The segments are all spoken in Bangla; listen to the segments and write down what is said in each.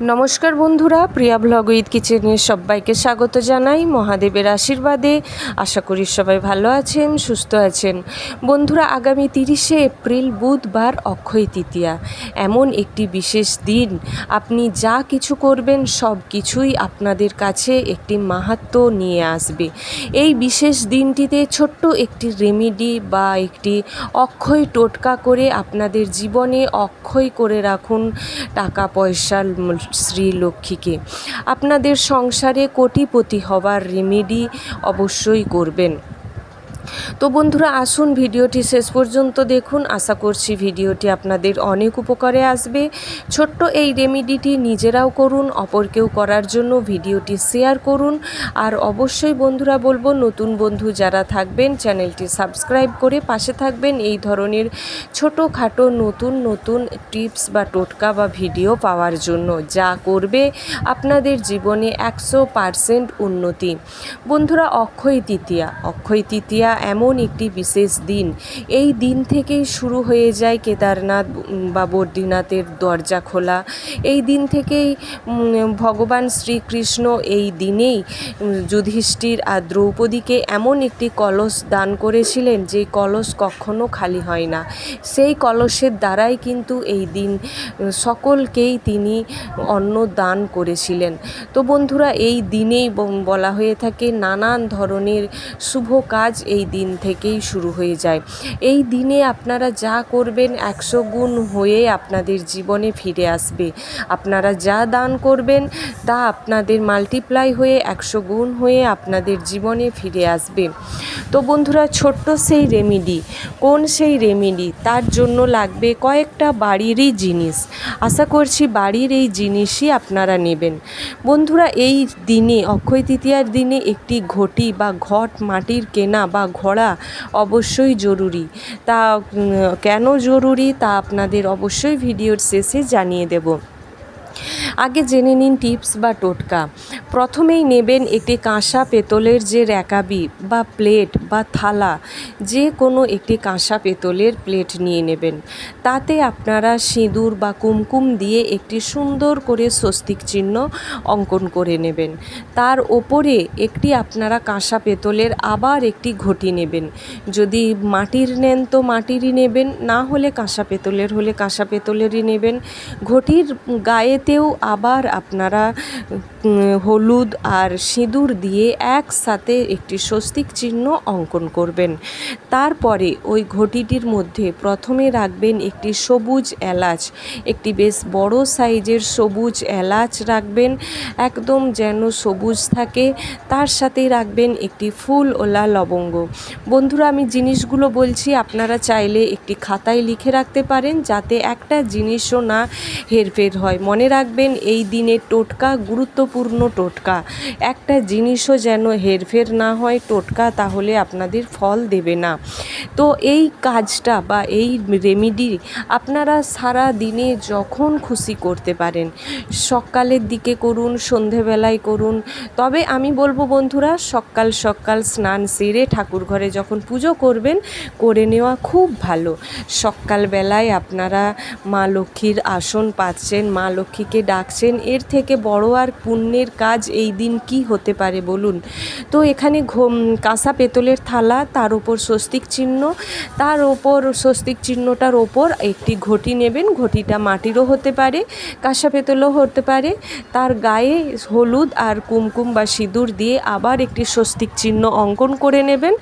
নমস্কার বন্ধুরা, প্রিয়া ব্লগ উইথ কিচেনে সবাইকে স্বাগত জানাই মহাদেবের আশীর্বাদে। আশা করি সবাই ভালো আছেন, সুস্থ আছেন। বন্ধুরা, আগামী তিরিশে এপ্রিল বুধবার অক্ষয় তৃতীয়া। এমন একটি বিশেষ দিন। আপনি যা কিছু করবেন, সব কিছুই আপনাদের কাছে একটি মাহাত্ম নিয়ে আসবে। এই বিশেষ দিনটিতে ছোট্ট একটি রেমেডি বা একটি অক্ষয় টোটকা করে আপনাদের জীবনে অক্ষয় করে রাখুন। টাকা পয়সার শ্রী লক্ষ্মীকে। আপনাদের সংসারে কোটিপতি হওয়ার রেমেডি অবশ্যই করবেন। তো বন্ধুরা, আসুন ভিডিওটি শেষ পর্যন্ত দেখুন। আশা করছি ভিডিওটি আপনাদের অনেক উপকারে আসবে। ছোট্ট এই রেমিডিটি নিজেরাও করুন, অপরকেও করার জন্য ভিডিওটি শেয়ার করুন। আর অবশ্যই বন্ধুরা বলব, নতুন বন্ধু যারা থাকবেন, চ্যানেলটি সাবস্ক্রাইব করে পাশে থাকবেন। এই ধরনের ছোটোখাটো নতুন নতুন টিপস বা টোটকা বা ভিডিও পাওয়ার জন্য যা করবে আপনাদের জীবনে একশো পারসেন্ট উন্নতি। বন্ধুরা, অক্ষয় তৃতীয়া। অক্ষয় তৃতীয়া এমন একটি বিশেষ দিন। এই দিন থেকেই শুরু হয়ে যায় কেদারনাথ বা বদ্রীনাথের দরজা খোলা। এই দিন থেকেই ভগবান শ্রীকৃষ্ণ এই দিনেই যুধিষ্ঠির আর দ্রৌপদীকে এমন একটি কলস দান করেছিলেন যে কলস কখনো খালি হয় না। সেই কলসের দ্বারাই কিন্তু এই দিন সকলকেই তিনি অন্ন দান করেছিলেন। তো বন্ধুরা, এই দিনেই বলা হয়ে থাকে নানান ধরনের শুভ কাজ এই দিন থেকেই শুরু হয়ে যায়। এই দিনে আপনারা যা করবেন একশো গুণ হয়ে আপনাদের জীবনে ফিরে আসবে। আপনারা যা দান করবেন তা আপনাদের মাল্টিপ্লাই হয়ে একশো গুণ হয়ে আপনাদের জীবনে ফিরে আসবে। তো বন্ধুরা, ছোট্ট সেই রেমিডি কোন সেই রেমিডি তার জন্য লাগবে কয়েকটা বাড়িরই জিনিস। আশা করছি বাড়ির এই জিনিসই আপনারা নেবেন। বন্ধুরা, এই দিনে, অক্ষয় তৃতীয়ার দিনে একটি ঘটি বা ঘট মাটির কেনা বা ঘোড়া অবশ্যই জরুরি। তা কেন জরুরি তা আপনাদের অবশ্যই ভিডিওর শেষে জানিয়ে দেব। আগে জেনে নিন টিপস বা টোটকা। প্রথমেই নেবেন একটি কাঁসা পেতলের যে র্যাকাবি বা প্লেট বা থালা, যে কোনো একটি কাঁসা পেতলের প্লেট নিয়ে নেবেন। তাতে আপনারা সিঁদুর বা কুমকুম দিয়ে একটি সুন্দর করে স্বস্তিক চিহ্ন অঙ্কন করে নেবেন। তার ওপরে একটি আপনারা কাঁসা পেতলের আবার একটি ঘটি নেবেন। যদি মাটির নেন তো মাটিরই নেবেন, না হলে কাঁসা পেতলের হলে কাঁসা পেতলেরই নেবেন। ঘটির গায়েতেও আবার আপনারা হলুদ আর সিঁদুর দিয়ে একসাথে একটি স্বস্তিক চিহ্ন অঙ্কন করবেন। তারপরে ওই ঘটিটির মধ্যে প্রথমে রাখবেন একটি সবুজ এলাচ, একটি বেশ বড় সাইজের সবুজ এলাচ রাখবেন, একদম যেন সবুজ থাকে। তার সাথেই রাখবেন একটি ফুল ওলা লবঙ্গ। বন্ধুরা, আমি জিনিসগুলো বলছি, আপনারা চাইলে একটি খাতায় লিখে রাখতে পারেন যাতে একটা জিনিসও না হেরফের হয়। মনে রাখবেন, এই দিনের টোটকা, গুরুত্বপূর্ণ টোটকা। একটা জিনিসও যেন হেরফের না হয় টোটকা, তাহলে আপনাদের ফল দেবে না। তো এই কাজটা বা এই রেমেডি আপনারা সারা দিনে যখন খুশি করতে পারেন, সকালের দিকে করুন, সন্ধেবেলায় করুন, তবে আমি বলব বন্ধুরা, সকাল সকাল স্নান সেরে ঠাকুর ঘরে যখন পুজো করবেন, করে নেওয়া খুব ভালো। সকালবেলায় আপনারা মা লক্ষ্মীর আসন পাচ্ছেন, মা লক্ষ্মীকে ডাকছেন, এর থেকে বড় আর পুণ্যের কাজ এই দিন কি হতে পারে বলুন? তো এখানে ঘোম, কাঁসা পেতলের থালা, তার উপর স্বস্তিক চিহ্ন। তার ওপর, স্বস্তিক চিহ্নটার ওপর একটি ঘটি নেবেন। ঘটিটা মাটিরও হতে পারে কাঁসা পেতলও হতে পারে। তার গায়ে হলুদ আর কুমকুম বা সিঁদুর দিয়ে আবার একটি স্বস্তিক চিহ্ন অঙ্কন করে নেবেন।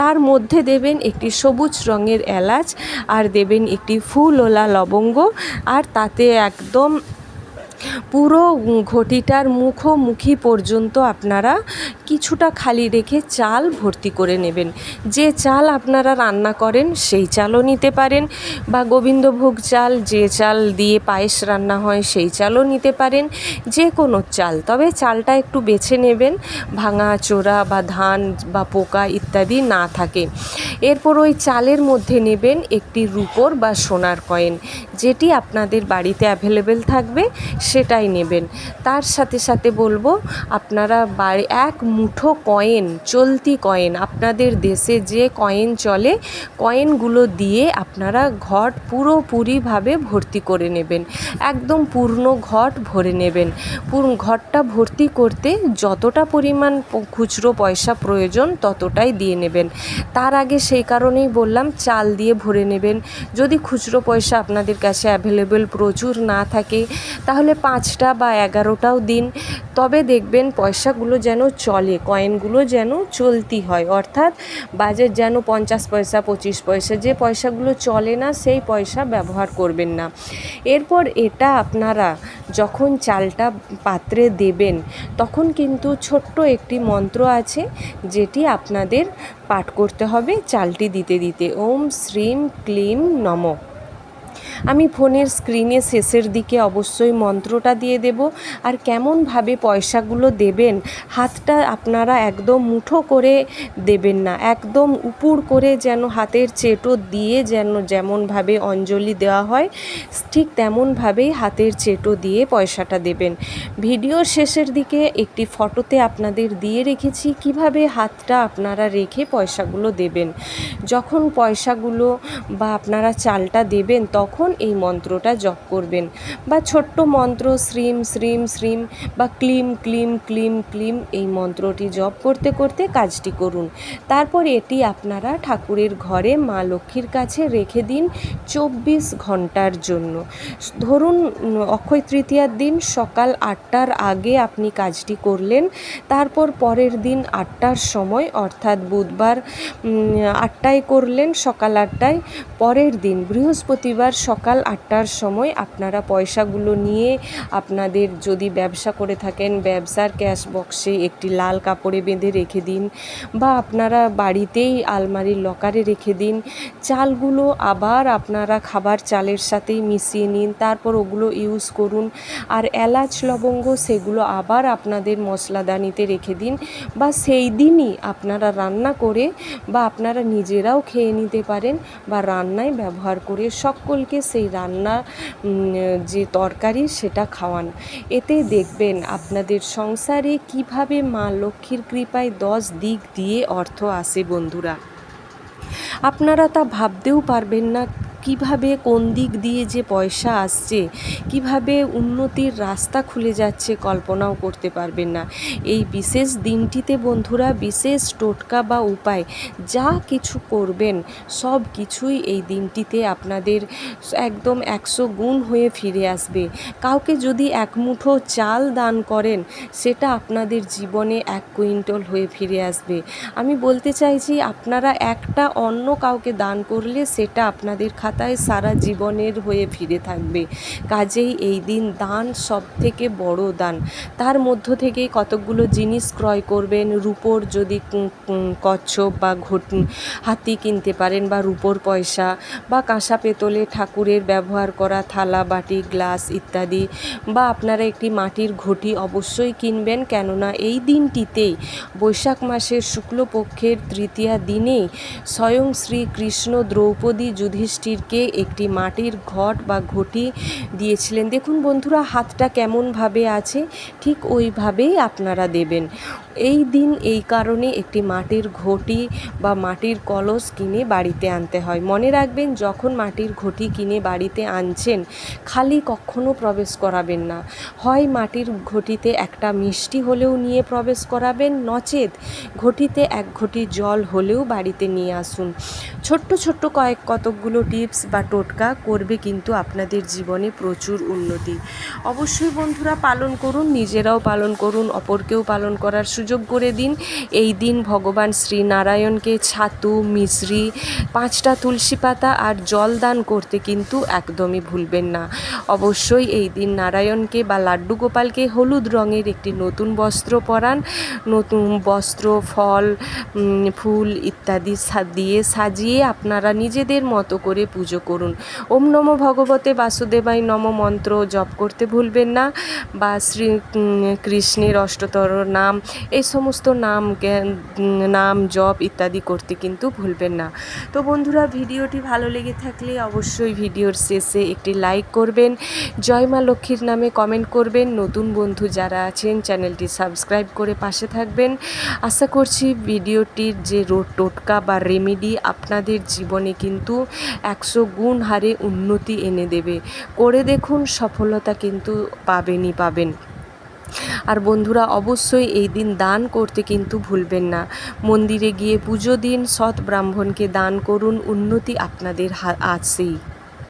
তার মধ্যে দেবেন একটি সবুজ রঙের এলাচ আর দেবেন একটি ফুলওলা লবঙ্গ আর তাতে একদম পুরো ঘটিটার মুখোমুখি পর্যন্ত আপনারা কিছুটা খালি রেখে চাল ভর্তি করে নেবেন। যে চাল আপনারা রান্না করেন সেই চালও নিতে পারেন বা গোবিন্দভোগ চাল, যে চাল দিয়ে পায়েস রান্না হয় সেই চালও নিতে পারেন, যে কোনো চাল। তবে চালটা একটু বেছে নেবেন, ভাঙা, চোরা বা ধান বা পোকা ইত্যাদি না থাকে। এরপর ওই চালের মধ্যে নেবেন একটি রুপোর বা সোনার কয়েন, যেটি আপনাদের বাড়িতে অ্যাভেলেবেল থাকবে। সেটাই নেবেন। তার সাথে সাথে বলব, আপনারা বাড়ি, এক মুঠো কয়েন, চলতি কয়েন, আপনাদের দেশে যে কয়েন চলে, কয়েনগুলো দিয়ে আপনারা ঘট পুরোপুরিভাবে ভর্তি করে নেবেন। একদম পূর্ণ ঘট ভরে নেবেন। পুরো ঘরটা ভর্তি করতে যতটা পরিমাণ খুচরো পয়সা প্রয়োজন ততটাই দিয়ে নেবেন। তার আগে সেই কারণেই বললাম, চাল দিয়ে ভরে নেবেন। যদি খুচরো পয়সা আপনাদের কাছে অ্যাভেলেবেল প্রচুর না থাকে, তাহলে পাঁচটা বা এগারোটাও দিন, তবে দেখবেন পয়সাগুলো যেন চলে কয়েনগুলো যেন চলতি হয়। অর্থাৎ বাজেট যেন পঞ্চাশ পয়সা, পঁচিশ পয়সা, যে পয়সাগুলো চলে না, সেই পয়সা ব্যবহার করবেন না। এরপর এটা আপনারা যখন চালটা পাত্রে দেবেন, তখন কিন্তু ছোট্ট একটি মন্ত্র আছে, যেটি আপনাদের পাঠ করতে হবে চালটি দিতে দিতে। ওম শ্রীম ক্লিম নম। আমি ফোনের স্ক্রিনে শেষের দিকে অবশ্যই মন্ত্রটা দিয়ে দেব। আর কেমনভাবে পয়সাগুলো দেবেন, হাতটা আপনারা একদম মুঠো করে দেবেন না। একদম উপুর করে যেন হাতের চেটো দিয়ে যেন যেমনভাবে অঞ্জলি দেওয়া হয়, ঠিক তেমনভাবেই হাতের চেটো দিয়ে পয়সাটা দেবেন। ভিডিওর শেষের দিকে একটি ফটোতে আপনাদের দিয়ে রেখেছি কীভাবে হাতটা আপনারা রেখে পয়সাগুলো দেবেন। যখন পয়সাগুলো বা আপনারা চালটা দেবেন, তখন এই মন্ত্রটা জপ করবেন। বা ছোট্ট মন্ত্র, শ্রীম শ্রীম শ্রীম বা ক্লিম ক্লিম ক্লিম ক্লিম এই মন্ত্রটি জপ করতে করতে কাজটি করুন। তারপর এটি আপনারা ঠাকুরের ঘরে মা লক্ষ্মীর কাছে রেখে দিন চব্বিশ ঘণ্টার জন্য। ধরুন অক্ষয় তৃতীয়ার দিন সকাল আটটার আগে আপনি কাজটি করলেন, তারপর পরের দিন আটটার সময়, অর্থাৎ বুধবার আটটায় করলেন, সকাল আটটায়, পরের দিন বৃহস্পতিবার সকাল আটটার সময় আপনারা পয়সাগুলো নিয়ে আপনাদের যদি ব্যবসা করে থাকেন, ব্যবসার ক্যাশ বক্সে একটি লাল কাপড়ে বেঁধে রেখে দিন বা আপনারা বাড়িতেই আলমারির লকারে রেখে দিন। চালগুলো আবার আপনারা খাবার চালের সাথেই মিশিয়ে নিন, তারপর ওগুলো ইউজ করুন আর এলাচ, লবঙ্গ সেগুলো আবার আপনাদের মশলাদানিতে রেখে দিন বা সেই দিনই আপনারা রান্না করে বা আপনারা নিজেরাও খেয়ে নিতে পারেন বা রান্নায় ব্যবহার করে সকলকে সেই রান্না যে তরকারি সেটা খাওয়ান। এতে দেখবেন আপনাদের সংসারে কীভাবে মা লক্ষ্মীর কৃপায় দশ দিক দিয়ে অর্থ আসে বন্ধুরা। আপনারা তা ভাবতেও পারবেন না কীভাবে কোন দিক দিয়ে যে পয়সা আসছে, কীভাবে উন্নতির রাস্তা খুলে যাচ্ছে কল্পনাও করতে পারবেন না। এই বিশেষ দিনটিতে বন্ধুরা, বিশেষ টোটকা বা উপায়, যা কিছু করবেন, সব কিছুই এই দিনটিতে আপনাদের একদম একশো গুণ হয়ে ফিরে আসবে। কাউকে যদি এক মুঠো চাল দান করেন, সেটা আপনাদের জীবনে এক কুইন্টল হয়ে ফিরে আসবে। আমি বলতে চাইছি, আপনারা একটা অন্য কাউকে দান করলে, সেটা আপনাদের খাতায় সারা জীবনের হয়ে ফিরে থাকবে। কাজেই এই দিন দান সব থেকে বড় দান। তার মধ্য থেকে কতকগুলো জিনিস ক্রয় করবেন, রূপোর যদি কচ্ছপ বা ঘট, হাতি কিনতে পারেন বা রূপোর পয়সা বা কাঁসা পেতলে ঠাকুরের ব্যবহার করা থালা, বাটি, গ্লাস ইত্যাদি বা আপনারা একটি মাটির ঘটি অবশ্যই কিনবেন। কেননা এই দিনটিতেই বৈশাখ মাসের শুক্লপক্ষের তৃতীয়া দিনেই স্বয়ং শ্রীকৃষ্ণ দ্রৌপদী যুধিষ্ঠিরকে একটি মাটির ঘট বা ঘটি দিয়েছিলেন। দেখুন বন্ধুরা, হাতটা কেমনভাবে আছে, ঠিক ওইভাবেই আপনারা দেবেন। এই দিন এই কারণে একটি মাটির ঘটি বা মাটির কলস কিনে বাড়িতে আনতে হয়। মনে রাখবেন, যখন মাটির ঘটি কিনে বাড়িতে আনছেন, খালি কখনো প্রবেশ করাবেন না। হয় মাটির ঘটিতে একটা মিষ্টি হলেও নিয়ে প্রবেশ করাবেন, নচেত ঘটিতে এক ঘটি জল হলেও বাড়িতে নিয়ে আসুন। ছোট্ট ছোট্ট কয়েক কতকগুলো টিপস বা টোটকা করবে কিন্তু আপনাদের জীবনে প্রচুর উন্নতি। অবশ্যই বন্ধুরা পালন করুন, নিজেরাও পালন করুন, অপরকেও পালন করার সুযোগ করে দিন। এই দিন ভগবান শ্রী নারায়ণকে ছাতু মিশ্রি পাঁচটা তুলসী পাতা আর জল দান করতে কিন্তু একদমই ভুলবেন না। অবশ্যই এই দিন নারায়ণকে বা লাড্ডু গোপালকে হলুদ রঙের একটি নতুন বস্ত্র পরান। নতুন বস্ত্র, ফল ফুল ইত্যাদি দিয়ে সাজিয়ে আপনারা নিজেদের মতো করে পুজো করুন। ওম নমো ভগবতে বাসুদেবাই নম মন্ত্র জপ করতে ভুলবেন না। বা শ্রী কৃষ্ণের অষ্টতর নাম এই সমস্ত নাম নাম, জপ ইত্যাদি করতে কিন্তু ভুলবেন না। তো বন্ধুরা, ভিডিওটি ভালো লেগে থাকলে অবশ্যই ভিডিওর শেষে একটি লাইক করবেন, জয় মা লক্ষ্মীর নামে কমেন্ট করবেন, নতুন বন্ধু যারা আছেন, চ্যানেলটি সাবস্ক্রাইব করে পাশে থাকবেন। আশা করছি ভিডিওটির যে রোড টোটকা বা রেমেডি আপনাদের জীবনে কিন্তু একশো গুণ হারে উন্নতি এনে দেবে। করে দেখুন, সফলতা কিন্তু পাবেনই পাবেন। আর বন্ধুরা, অবশ্যই এই দিন দান করতে কিন্তু ভুলবেন না। মন্দিরে গিয়ে পুজো দিন, সৎ ব্রাহ্মণকে দান করুন, উন্নতি আপনাদের আছেই